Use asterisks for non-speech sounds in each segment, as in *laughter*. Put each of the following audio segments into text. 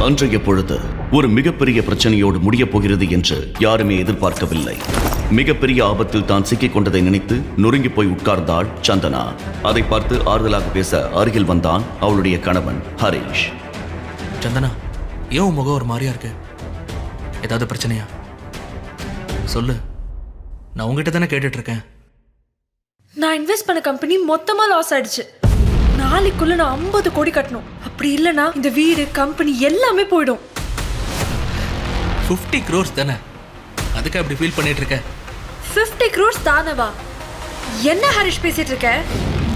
அன்றைய பொழுது ஒரு மிகப்பெரிய பிரச்சனையோடு முடியப் போகிறது என்று யாருமே எதிர்பார்க்கவில்லை. மிகப்பெரிய ஆபத்தில் தான் சிக்கிக் கொண்டதை நினைத்து நொறுங்கி போய் உட்கார்ந்தாள் சந்தனா. அதை பார்த்து ஆறுதலாக பேச அருகில் வந்தான் அவளுடைய கணவன் ஹரிஷ். சந்தனா ஏன் உன் முகம் ஒரு மாதிரியா இருக்கு? ஏதாவது பிரச்சனையா? சொல்லு. நான் உங்ககிட்ட தானே கேட்டுட்டு இருக்கேன். நான் இன்வெஸ்ட் பண்ண கம்பெனி மொத்தமா லாஸ் ஆயிடுச்சு. நாளைக்குள்ள நான் ஐம்பது கோடி கட்டணும். அப்படி இல்லைன்னா இந்த வீடு கம்பெனி எல்லாமே போயிடும். ஃபிஃப்டி க்ரோர்ஸ் தானே? அதுக்கு அப்படி ஃபீல் பண்ணிட்டு இருக்க 50 க்ரோர்ஸ் தானவா? என்ன ஹரிஷ் பேசிட்டு இருக்க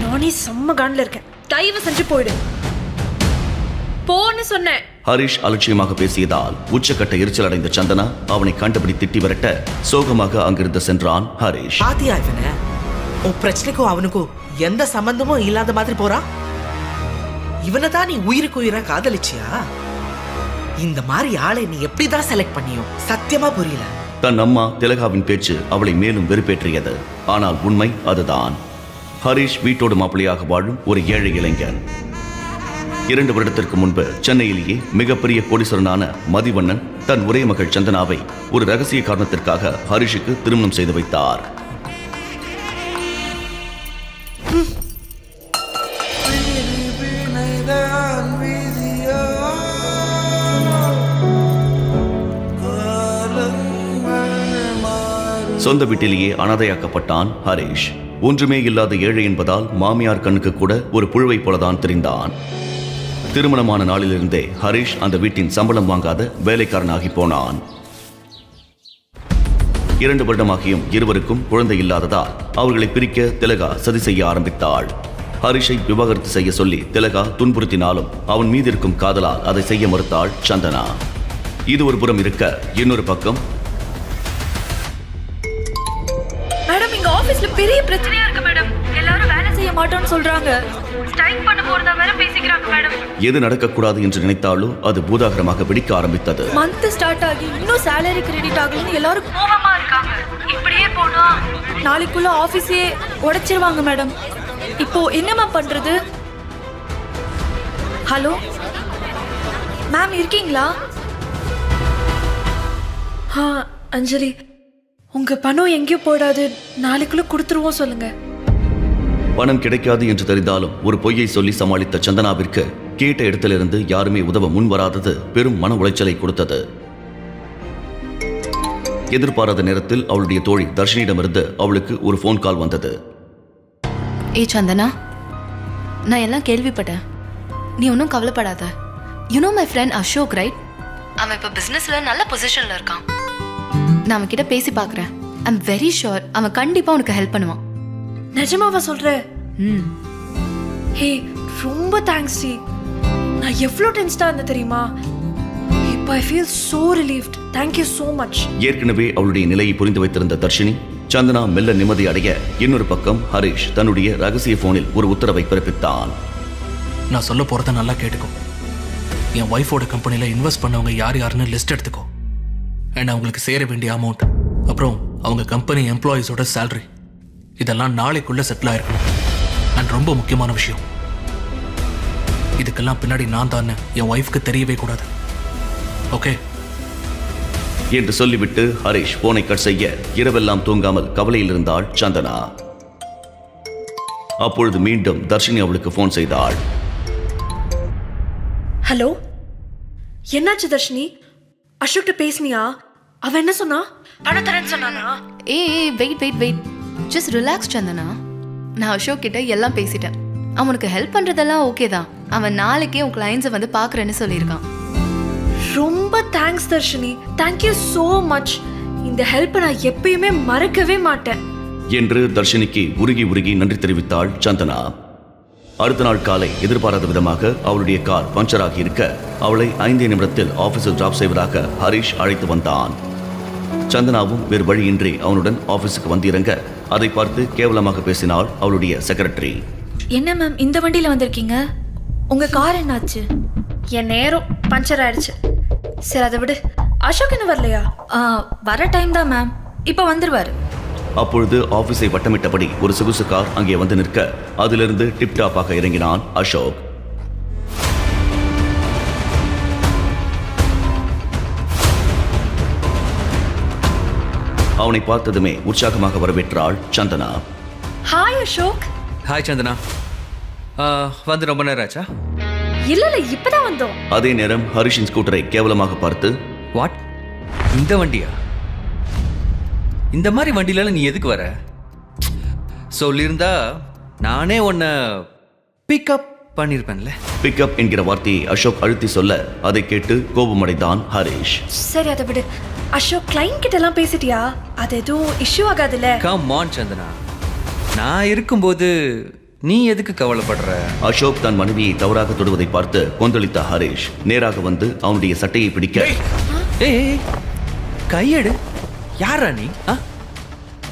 நானே செம்ம காண்டில் இருக்கேன். தயவு செஞ்சு போயிடு. போன்னு சொன்னேன். ஹரிஷ் அலட்சியமாக பேசியதால் உச்சக்கட்ட எரிச்சல் அடைந்த சந்தனா அவனை கண்டுபிடி திட்டி விரட்ட சோகமாக அங்கிருந்து சென்றான் ஹரிஷ். பாத்தியா இவன? உன் பிரச்சனைக்கும் அவனுக்கும் எந்த சம்பந்தமும் இல்லாத மாதிரி போறான் இவனை தான் நீ உயிருக்கு உயிரா காதலிச்சியா? இந்த மாதிரி ஆளை நீ எப்படிதான் செலக்ட் பண்ணியோ? சத்தியமா புரியல. தன் அம்மா திலகாவின் பேச்சு அவளை மேலும் வெறுப்பேற்றியது. ஆனால் உண்மை அதுதான். ஹரிஷ் வீட்டோடு மாப்பிளையாக வாழும் ஒரு ஏழை இளைஞன். இரண்டு வருடத்திற்கு முன்பு சென்னையிலேயே மிகப்பெரிய கோடீஸ்வரனான மதிவண்ணன் தன் ஒரே மகள் சந்தனாவை ஒரு ரகசிய காரணத்திற்காக ஹரிஷுக்கு திருமணம் செய்து வைத்தார். சொந்த வீட்டிலேயே அனாதையாக்கப்பட்டான் ஹரிஷ். ஒன்றுமே இல்லாத ஏழை என்பதால் மாமியார் கண்ணுக்கு கூட ஒரு புழுவை போலதான் தெரிந்தான். திருமணமான நாளிலிருந்தே ஹரிஷ் அந்த வீட்டின் சம்பளம் வாங்காத வேலைக்காரனாகி போனான். இரண்டு வருடமாகியும் இருவருக்கும் குழந்தை இல்லாததால் அவர்களை பிரிக்க திலகா சதி செய்ய ஆரம்பித்தாள். ஹரிஷை விவாகரத்து செய்ய சொல்லி திலகா துன்புறுத்தினாலும் அவன் மீது இருக்கும் காதலால் அதை செய்ய மறுத்தாள் சந்தனா. இது ஒரு புறம் இருக்க இன்னொரு பக்கம் மாட்டோம்னு சொல்றாங்க. ஸ்ட்ரைக் பண்ண போறதா வேற பேசிக்கிறாங்க மேடம் எது நடக்கக்கூடாது என்று நினைத்தாலோ அது பூதாகரமாக வெடிக்க ஆரம்பித்தது. மந்த் ஸ்டார்ட் ஆகி இன்னும் சேலரி கிரெடிட் ஆகலன்னு எல்லாரும் கோவமா இருக்காங்க. இப்படியே போனா நாளைக்குள்ள ஆபீஸே உடைச்சிருவாங்க மேடம் இப்போ என்னம்மா பண்றது? ஹலோ மேம் இருக்கீங்களா? ஆ அஞ்சலி உங்க பணம் எங்கேயும் போடாது. நாளைக்குள்ள கொடுத்துருவோம் சொல்லுங்க. பணம் கிடைக்காது என்று தெரிந்தாலும் ஒரு பொய்யை சொல்லி சமாளித்த சந்தனாவிற்கு கேட்ட இடத்திலிருந்து யாருமே உதவ முன் வராதது பெரும் மன உளைச்சலை கொடுத்தது. எதிர்பாராத நேரத்தில் அவளுடைய தோழி தர்ஷினியிடமிருந்து அவளுக்கு ஒரு ஃபோன் கால் வந்தது. ஏ சந்தனா நான் எல்லாம் கேள்விப்பட்டேன். நீ ஒன்றும் கவலைப்படாத. You know my friend Ashok right அவன் இப்போ பிஸ்னஸில் நல்ல பொசிஷனில் இருக்கான். நான் அவன் கிட்ட பேசி பார்க்குறேன். ஐம் வெரி ஷுர் அவன் கண்டிப்பாக உனக்கு ஹெல்ப் பண்ணுவான். நிஜமாவா சொல்ற? ம். ஹே ரொம்ப தேங்க்ஸ் டி. நான் எவ்வளோ டென்ஸ்டாக இருந்தேன் தெரியுமா? இப்போ I feel so relieved thank you so much ஏற்கனவே அவளுடைய நிலையை புரிந்து வைத்திருந்த தர்ஷினி சந்தனா மெல்ல நிம்மதி அடைய இன்னொரு பக்கம் ஹரிஷ் தன்னுடைய ரகசிய போனில் ஒரு உத்தரவை பிறப்பித்தான். நான் சொல்ல போறத நல்லா கேட்டுக்கோ. என் ஒய்ஃபோட கம்பெனில இன்வெஸ்ட் பண்ணவங்க யார் யாருன்னு லிஸ்ட் எடுத்துக்கோ. அண்ட் அவங்களுக்கு சேர வேண்டிய அமௌண்ட் அப்புறம் அவங்க கம்பெனி எம்ப்ளாயீஸோட சேலரி இதெல்லாம் நாளைக்குள்ள செட்டில் ஆயிருக்கணும். அண்ட் ரொம்ப முக்கியமான விஷயம். இதுக்கெல்லாம் பின்னாடி நான் தான் என் ஒய்ஃப்க்கு தெரியவே கூடாது. ஓகே என்று சொல்லிவிட்டு ஹரிஷ் போனை கட் செய்ய இரவெல்லாம் தூங்காமல் கவலையில் இருந்தாள் சந்தனா. அப்பொழுது மீண்டும் தர்ஷினி அவளுக்கு போன் செய்தாள். ஹலோ என்னாச்சு தர்ஷினி? அசோக்கிட்ட பேசுனியா? அவன் என்ன சொன்னா? பணம் தரேன்னு சொன்னானா? ஏய் wait wait wait just relax Santhana நான் அசோக் கிட்ட எல்லாம் பேசிட்டேன். அவனுக்கு ஹெல்ப் பண்ணுறதெல்லாம் ஓகே தான். அவன் நாளைக்கே உன் கிளைண்ட்ஸை வந்து பார்க்குறேன்னு சொல்லியிருக்கான். ரொம்ப thanks Darshini. Thank you so much இந்த ஹெல்ப்பை நான் எப்பயுமே மறக்கவே மாட்டேன். என்று தர்ஷினிக்கு உருகி உருகி நன்றி தெரிவித்தாள் சந்தனா. அடுத்த நாள் காலை எதிர்பாராத விதமாக அவளுடைய கார் பஞ்சர் ஆகி இருக்க அவளை ஐந்தே நிமிடத்தில் ஆபீஸில் டிராப் செய்வதாக ஹரிஷ் அழைத்து வந்தான். சந்தனாவும் வேறு வழியின்றி அவனுடன் ஆபீஸுக்கு வந்திறங்க அதை பார்த்து கேவலமாக பேசினாள் அவளுடைய செக்ரட்டரி என்ன மேம் இந்த வண்டியில வந்திருக்கீங்க? உங்க கார் என்னாச்சு? என் நேரம் பஞ்சர் ஆயிடுச்சு. சரி அதை விடு. அசோக் என்ன வரலையா? வர டைம் தான் மேம் இப்போ வந்துருவாரு. அப்பொழுது ஆபீஸை வட்டமிட்டபடி ஒரு சொகுசு கார் அங்கே வந்து நிற்க அதிலிருந்து டிப்டாப்பாக இறங்கினான் அசோக். அவனை பார்த்ததுமே உற்சாகமாக வரவேற்றாள் Santhana. Hi Ashok hi Santhana. ஆ, வந்து ரொம்ப நேரம் ஆச்சா? இல்ல இல்ல இப்பதான் வந்தோம். அதே நேரம் ஹரிஷின் ஸ்கூட்டரை கேவலமாக பார்த்து வாட் இந்த வண்டியா? இந்த மாதிரி வண்டியில நீ எதுக்கு வர? சொல்லியிருந்தா நானே உன்னை பிக்கப் பண்ணியிருப்பேன்ல பிக்கப் என்கிற வார்த்தையை அசோக் அழுத்தி சொல்ல அதை கேட்டு கோபமடைந்தான் ஹரிஷ். சரி அதை விடு. அசோக் கிளைண்ட் கிட்ட எல்லாம் பேசிட்டியா? அது எதுவும் இஷ்யூ ஆகாதுல்ல. Come on Santhana. நான் இருக்கும்போது நீ எதுக்கு கவலைப்படுற? அசோக் தன் மனைவியை தவறாக தொடுவதை பார்த்து கொந்தளித்த ஹரிஷ் நேராக வந்து அவனுடைய சட்டையை பிடிக்க ஏய்! கையெடு. யாரா நீ? ஆ?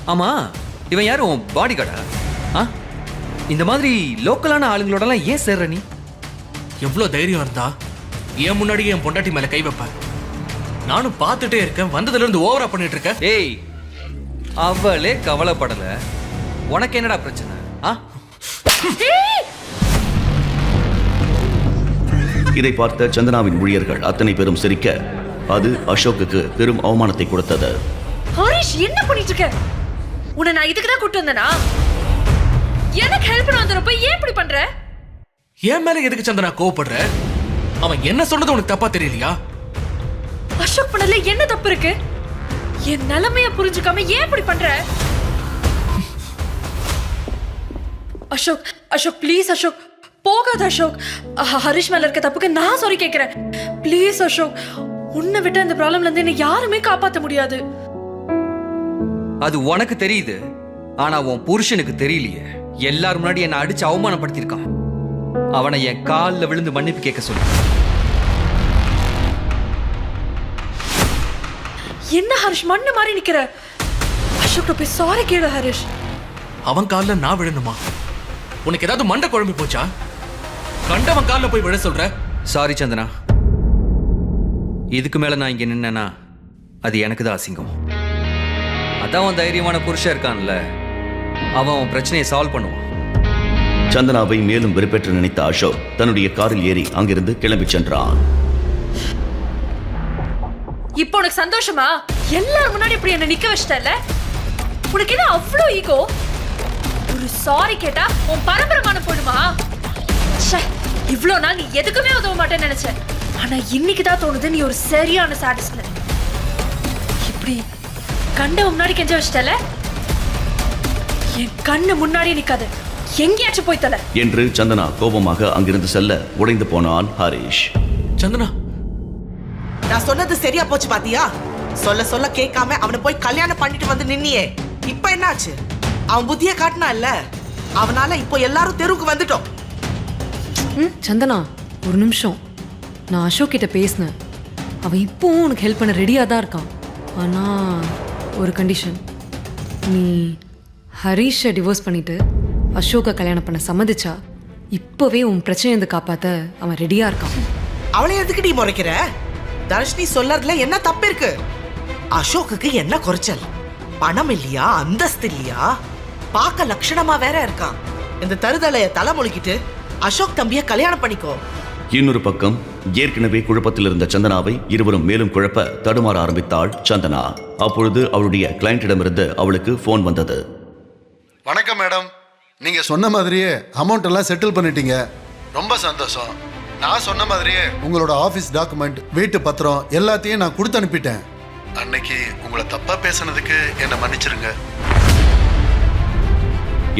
ஆமா இவன் யார்? உன் பாடி கார்டா ஆ? இந்த மாதிரி லோக்கலான ஆளுங்களோடலாம் ஏன் சேர்ற நீ எவ்வளோ தைரியம் இருந்தா என் முன்னாடியே என் பொண்டாட்டி மேல கை வைப்ப. நானும் பார்த்துட்டே இருக்கேன் வந்ததுல இருந்து ஓவரா பண்ணிட்டு இருக்க ஏய் அவளே கவலைப்படல. உனக்கு என்னடா பிரச்சனை? ஆ? இதை பார்த்த சந்தனாவின் ஊழியர்கள் அத்தனை பேரும் சிரிக்க அது அசோக்குக்கு பெரும் அவமானத்தை கொடுத்தது. ஹரிஷ் என்ன பண்ணிட்டு இருக்க? உன்னை நான் இதுக்கு தான் கூட்டு வந்தேனா? எனக்கு ஹெல்ப் பண்ண வந்தறப்ப ஏன் இப்படி பண்ற? என் மேல எதுக்கு சந்தனா கோவப்படுற? அவன் என்ன சொன்னது உனக்கு தப்பா தெரியலையா? அசோக் பண்ணல என்ன தப்பு இருக்கு? என் நிலைமைய புரிஞ்சுக்காம ஏன் இப்படி பண்ற? அசோக் அசோக் ப்ளீஸ் அசோக். போகாத அசோக். அஹ், ஹரிஷ் மேல இருக்க தப்புக்கு நான் சாரி கேக்குறேன். ப்ளீஸ் அசோக் உன்னை விட்டு இந்த ப்ராப்ளம்ல இருந்து என்னை யாருமே காப்பாத்த முடியாது. அது உனக்கு தெரியுது ஆனா உன் புருஷனுக்கு தெரியலையே. எல்லாரும் முன்னாடி என்னை அடிச்சு அவமானப்படுத்தியிருக்கான். அவனை என் காலில் விழுந்து மன்னிப்பு கேட்க சொல்லு. என்ன ஹரிஷ் மண்ணு மாதிரி நிக்கிற? அசோக் போய் சாரி கேளு ஹரிஷ். அவன் கால்ல நான் விழணுமா? உனக்கு ஏதாவது மண்டை குழம்பு போச்சா? கண்டவன் கால்ல போய் விழ சொல்ற? சாரி சந்தனா. இதுக்கு மேல நான் இங்க நின்னேன்னா அது எனக்கு தான் அசிங்கம். அதான் தைரியமான புருஷன் இருக்கான்ல. அவன் அவன் பிரச்சனையை சால்வ் பண்ணுவான். சந்தனாவை மேலும் வெறுப்பேற்ற நினைத்த அசோக் தன்னுடைய காரில் ஏறி அங்கிருந்து கிளம்பிச் சென்றான். இப்போ உனக்கு சந்தோஷமா? எல்லாரும் முன்னாடி இப்படி என்ன நிக்க வச்சிட்டல உனக்கு என்ன அவ்வளோ ஈகோ ஒரு சாரி கேட்டா உன் பரம்பரமான போயிடுமா? ச்சே இவ்ளோ நாள் நீ எதுக்குமே உதவ மாட்டேன்னு நினைச்சேன் ஆனா இன்னைக்கு தான் தோணுது நீ ஒரு சரியான சாடிஸ்ட் இப்படி கண்ட முன்னாடி கெஞ்ச வச்சிட்டல என் கண்ணு முன்னாடி நிக்காது. எங்கேயாச்சும் போய் தல. என்று சந்தனா கோபமாக அங்கிருந்து செல்ல உடைந்து போனான் ஹரிஷ். சந்தனா. நான் சொன்னது சரியா போச்சு பாத்தியா? சொல்ல சொல்ல கேட்காம அவனை போய் கல்யாணம் பண்ணிட்டு வந்து நின்னியே. இப்ப என்னாச்சு? அவன் புத்திய காட்டினா இல்ல? அவனால இப்போ எல்லாரும் தெருவுக்கு வந்துட்டோம். ம் சந்தனா ஒரு நிமிஷம். நான் அசோக் கிட்ட பேசினேன். அவன் இப்போவும் உனக்கு ஹெல்ப் பண்ண ரெடியாக தான் இருக்கான். ஆனால் ஒரு கண்டிஷன் நீ ஹரீஷை டிவோர்ஸ் பண்ணிட்டு அசோக்கை கல்யாணம் பண்ண சம்மதிச்சா இப்போவே உன் பிரச்சனையை இருந்து காப்பாற்ற அவன் ரெடியாக இருக்கான். அவளை எதுக்கு நீ முறைக்கிற? தர்ஷினி சொல்லறதுல என்ன தப்பு இருக்கு? அசோக்குக்கு என்ன குறைச்சல்? பணம் இல்லையா? அந்தஸ்து இல்லையா? பார்க்க லட்சணமா வேற இருக்கான். இந்த தருதலைய தலைமொழிக்கிட்டு அசோக் தம்பிய கல்யாணம் பண்ணிக்கோ. இன்னொரு பக்கம் ஏற்கனவே குழப்பத்தில் இருந்த சந்தனாவை இருவரும் மேலும் குழப்ப தடுமாற ஆரம்பித்தாள் சந்தனா. அப்பொழுது அவளுடைய கிளையண்டிடமிருந்து அவளுக்கு போன் வந்தது. வணக்கம் மேடம். நீங்க சொன்ன மாதிரியே அமௌண்ட் எல்லாம் செட்டில் பண்ணிட்டீங்க. ரொம்ப சந்தோஷம். நான் சொன்ன மாதிரியே உங்களோட ஆபீஸ் டாக்குமெண்ட் வீட்டு பத்திரம் எல்லாத்தையும் நான் கொடுத்து அனுப்பிட்டேன். அன்னைக்கு உங்களை தப்பா பேசுனதுக்கு என்னை மன்னிச்சிருங்க.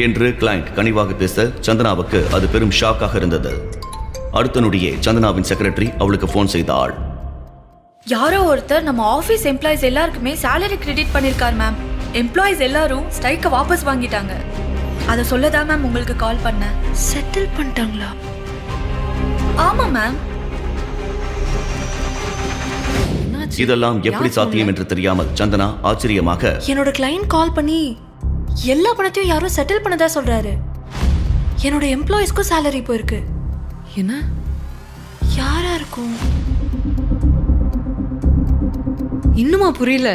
என்று கிளையண்ட் கனிவாக பேச சந்தனாவுக்கு அது பெரும் ஷாக்காக இருந்தது. அடுத்த நொடியே சந்தனாவின் செக்ரட்டரி அவளுக்கு போன் செய்தாள். யாரோ ஒருத்தர் நம்ம ஆஃபீஸ் எம்ப்ளாயிஸ் எல்லாருக்குமே salary கிரெடிட் பண்ணிருக்கார் மேம் எம்ப்ளாயிஸ் எல்லாரும் ஸ்ட்ரைக்கை வாபஸ் வாங்கிட்டாங்க. அதை சொல்லதான் மேம் உங்களுக்கு கால் பண்ணேன். செட்டில் பண்ணிட்டாங்களா? ஆமா மேம்? இதெல்லாம் எப்படி சாத்தியம்? என்று தெரியாமல் சந்தனா ஆச்சரியமாக என்னோட கிளைண்ட் கால் பண்ணி எல்லா பணத்தையும் யாரும் செட்டில் பண்ணதா சொல்றாரு. என்னோட எம்ப்ளாயிஸ்க்கும் salary போயிருக்கு என்ன? யாரா இருக்கும்? இன்னுமா புரியல.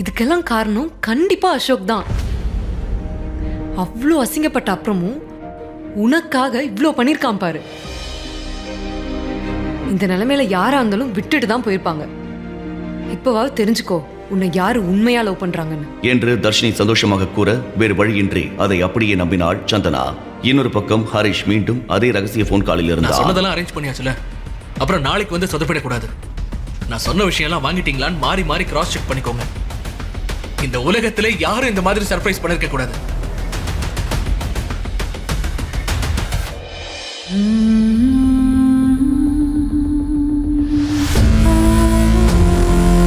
இதுக்கெல்லாம் காரணம் கண்டிப்பா அசோக் தான். அவ்வளோ அசிங்கப்பட்ட அப்புறமும் உனக்காக இவ்வளோ பண்ணியிருக்கான் பாரு. இந்த நிலைமையில யாரா இருந்தாலும் விட்டுட்டு தான் போயிருப்பாங்க. இப்போவாவது தெரிஞ்சுக்கோ உன்னை யாரு உண்மையா லவ் பண்றாங்கன்னு. என்று தர்ஷினி சந்தோஷமாக கூற வேறு வழியின்றி அதை அப்படியே நம்பினாள் சந்தனா. இன்னொரு பக்கம் ஹரிஷ் மீண்டும் அதே ரகசிய போன் காலில் நான் இருந்தார் சொன்னதெல்லாம் அரேஞ்ச் பண்ணியாச்சுல? அப்புறம் நாளைக்கு வந்து சொதப்பிடக்கூடாது நான் சொன்ன விஷயம்லாம் வாங்கிட்டீங்களான்னு மாறி மாறி கிராஸ் செக் பண்ணிக்கோங்க. இந்த உலகத்திலே யாரும் இந்த மாதிரி சர்ப்ரைஸ் பண்ணிருக்க கூடாது.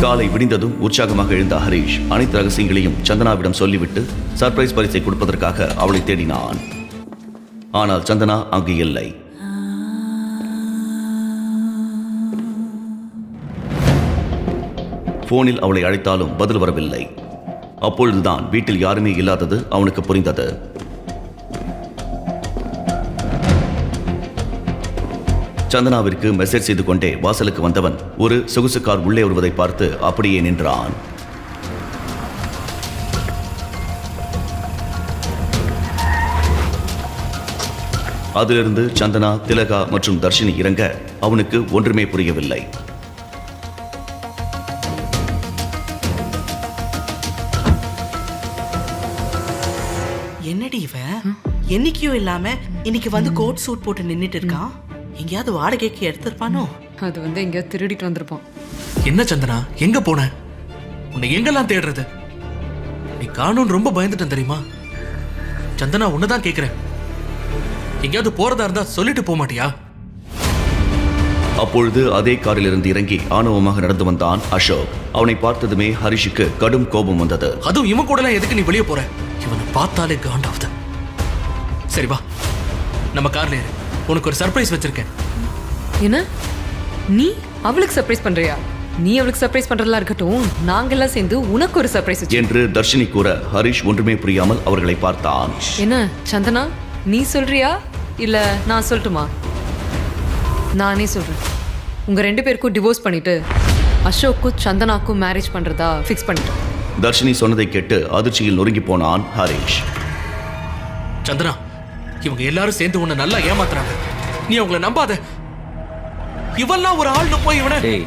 காலை விடிந்ததும் உற்சாகமாக எழுந்த ஹரீஷ் அனைத்து ரகசியங்களையும் சந்தனாவிடம் சொல்லிவிட்டு சர்ப்ரைஸ் பரிசை கொடுப்பதற்காக அவளை தேடினான். ஆனால் சந்தனா அங்கு இல்லை. போனில் அவளை அழைத்தாலும் பதில் வரவில்லை. அப்பொழுதுதான் வீட்டில் யாருமே இல்லாதது அவனுக்கு புரிந்தது. சந்தனாவிற்கு மெசேஜ் செய்து கொண்டே வாசலுக்கு வந்தவன் ஒரு சொகுசு கார் உள்ளே வருவதை பார்த்து அப்படியே நின்றான். அதிலிருந்து சந்தனா திலகா மற்றும் தர்ஷினி இறங்க அவனுக்கு ஒன்றுமே புரியவில்லை. என்னடி இவன் என்னைக்கும் இல்லாம இன்னைக்கு வந்து கோட் சூட் போட்டு நின்னுட்டு இருக்கான் எங்கேயாவது வாடகைக்கு எடுத்திருப்பானோ? அது வந்து எங்கேயாவது திருடிட்டு வந்திருப்பான் என்ன சந்தனா? எங்க போன? உன்னை எங்கெல்லாம் தேடுறது? நீ காணும் ரொம்ப பயந்துட்டேன் தெரியுமா? சந்தனா உன்னதான் கேக்குறேன். எங்கேயாவது போறதா இருந்தா சொல்லிட்டு போக மாட்டியா? அப்பொழுது அதே காரிலிருந்து இறங்கி ஆணவமாக நடந்து வந்தான் அசோக். அவனை பார்த்ததுமே ஹரிஷுக்கு கடும் கோபம் வந்தது. அதுவும் இவன் கூட எதுக்கு நீ வெளியே போற? பார்த்தாலே காண்டாவுது சரி வா. நம்ம கார்ல ஏறு. உனக்கு ஒரு சர்ப்ரைஸ் வச்சிருக்கேன். என்ன? நீ அவளுக்கு சர்ப்ரைஸ் பண்றியா? நீ அவளுக்கு சர்ப்ரைஸ் பண்றதெல்லாம் இருக்கட்டும். நாங்கெல்லாம் சேர்ந்து உனக்கு ஒரு சர்ப்ரைஸ் வச்சு என்று தர்ஷினி கூற ஹரிஷ் ஒன்றுமே புரியாமல் அவர்களை பார்த்தான் என்ன சந்தனா நீ சொல்றியா? இல்ல நான் சொல்லட்டுமா? நானே சொல்றேன். உங்க ரெண்டு பேருக்கும் டிவோர்ஸ் பண்ணிட்டு அசோக்கும் சந்தனாக்கும் மேரேஜ் பண்றதா ஃபிக்ஸ் பண்ணிட்டேன் தர்ஷினி சொன்னதை கேட்டு அதிர்ச்சியில் நொறுங்கி போனான் ஹரிஷ். சந்தனா இவங்க எல்லாரும் சேர்ந்து உன்னை நல்லா ஏமாத்துறாங்க. நீ அவங்கள நம்பாத. இவெல்லாம் ஒரு ஆள்னு போய் இவனை டேய்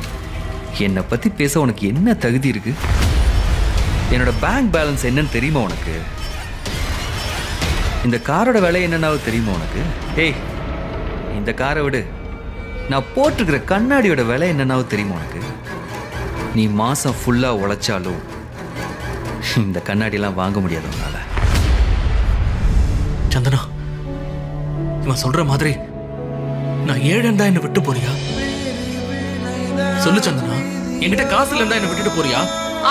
என்னை பத்தி பேச உனக்கு என்ன தகுதி இருக்கு? என்னோட பேங்க் பேலன்ஸ் என்னன்னு தெரியுமா உனக்கு? இந்த காரோட விலை என்னன்னாவது தெரியுமா உனக்கு? டேய் இந்த காரை விடு. நான் போட்டிருக்கிற கண்ணாடியோட விலை என்னன்னாவது தெரியுமா உனக்கு? நீ மாசம் ஃபுல்லா உழைச்சாலும் *laughs* இந்த கண்ணாடிலாம் வாங்க முடியாது உன்னால. சந்தனா இவன் சொல்ற மாதிரி நான் ஏழண்டா என்ன விட்டு போறியா? சொல்லு சந்தனா என்கிட்ட காசு இருந்தா என்ன விட்டுட்டு போறியா?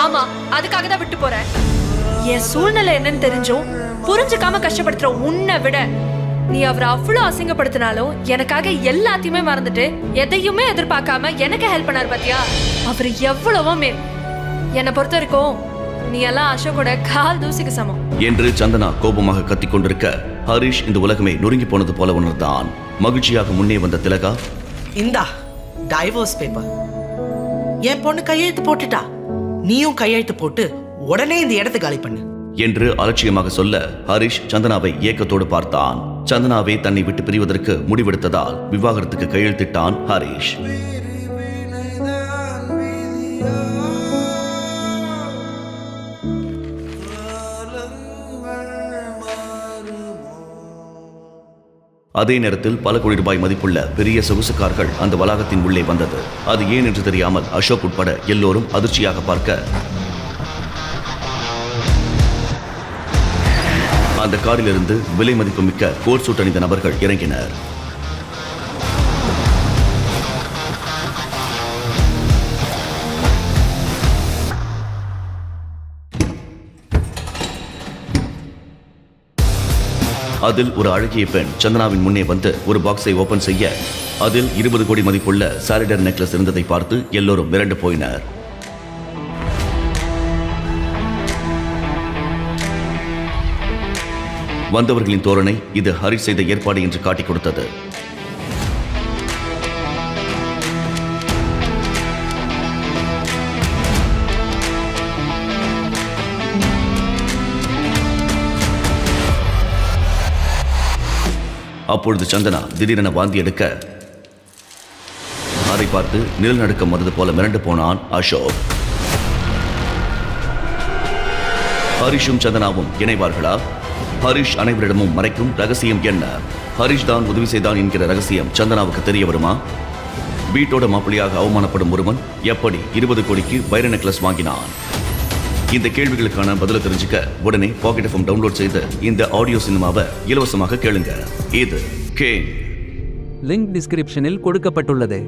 ஆமா அதுக்காக தான் விட்டு போறேன். என் சூழ்நிலை என்னன்னு தெரிஞ்சும் புரிஞ்சுக்காம கஷ்டப்படுத்துற உன்னை விட நீ அவரை அவ்வளவு அசிங்கப்படுத்தினாலும் எனக்காக எல்லாத்தையுமே மறந்துட்டு எதையுமே எதிர்பார்க்காம எனக்கு ஹெல்ப் பண்ணாரு பாத்தியா? அவர் எவ்வளவோ மேல். என்னை பொறுத்த வரைக்கும் நீ எல்லாம் அசோக்கோட கால் தூசிக்கு சமம். என்று சந்தனா கோபமாக கத்திக் கொண்டிருக்க ஹரிஷ் இந்த உலகமே நொறுங்கி போனது போல உணர்ந்தான். மகிழ்ச்சியாக முன்னே வந்த திலகா இந்தா டைவோர்ஸ் பேப்பர் என் பொண்ணு கையெழுத்து போட்டுட்டா. நீயும் கையெழுத்து போட்டு உடனே இந்த இடத்த காலி பண்ணு. என்று அலட்சியமாக சொல்ல ஹரிஷ் சந்தனாவை ஏக்கத்தோடு பார்த்தான். சந்தனாவை தன்னை விட்டு பிரிவதற்கு முடிவெடுத்ததால் விவாகரத்துக்கு கையெழுத்திட்டான் ஹரிஷ். அதே நேரத்தில் பல கோடி ரூபாய் மதிப்புள்ள பெரிய சொகுசு கார்கள் அந்த வளாகத்தின் உள்ளே வந்தது. அது ஏன் என்று தெரியாமல் அசோக் உட்பட எல்லோரும் அதிர்ச்சியாக பார்க்க. அந்த காரிலிருந்து விலை மதிப்பு மிக்க கோட் சூட் அணிந்த நபர்கள் இறங்கினர். அதில் ஒரு அழகிய பெண் சந்தனாவின் முன்னே வந்து ஒரு பாக்ஸை ஓபன் செய்ய அதில் இருபது கோடி மதிப்புள்ள சாலிடர் நெக்லஸ் இருந்ததை பார்த்து எல்லோரும் மிரண்டு போயினர். வந்தவர்களின் தோரணை இது ஹரிஷ் செய்த ஏற்பாடு என்று காட்டிக் கொடுத்தது. அப்பொழுது சந்தனா திடீரென வாந்தி எடுக்க அதை பார்த்து நிலநடுக்கம் வந்தது போல மிரண்டு போனான் அசோக். ஹரிஷும் சந்தனாவும் இணைவார்களா? ஹரிஷ் அனைவரிடமும் மறைக்கும் ரகசியம் என்ன? ஹரிஷ் தான் உதவி செய்தான் என்கிற ரகசியம் சந்தனாவுக்கு தெரிய வருமா? வீட்டோட மாப்பிள்ளையாக அவமானப்படும் ஒருவன் எப்படி இருபது கோடிக்கு வைர நெக்லஸ் வாங்கினான்? இந்த கேள்விகளுக்கான பதிலை தெரிஞ்சுக்க உடனே பாக்கெட் எஃப்எம் டவுன்லோட் செய்து இந்த ஆடியோ சினிமாவை இலவசமாக கேளுங்க. இது கே லிங்க் டிஸ்கிரிப்ஷனில் கொடுக்கப்பட்டுள்ளது.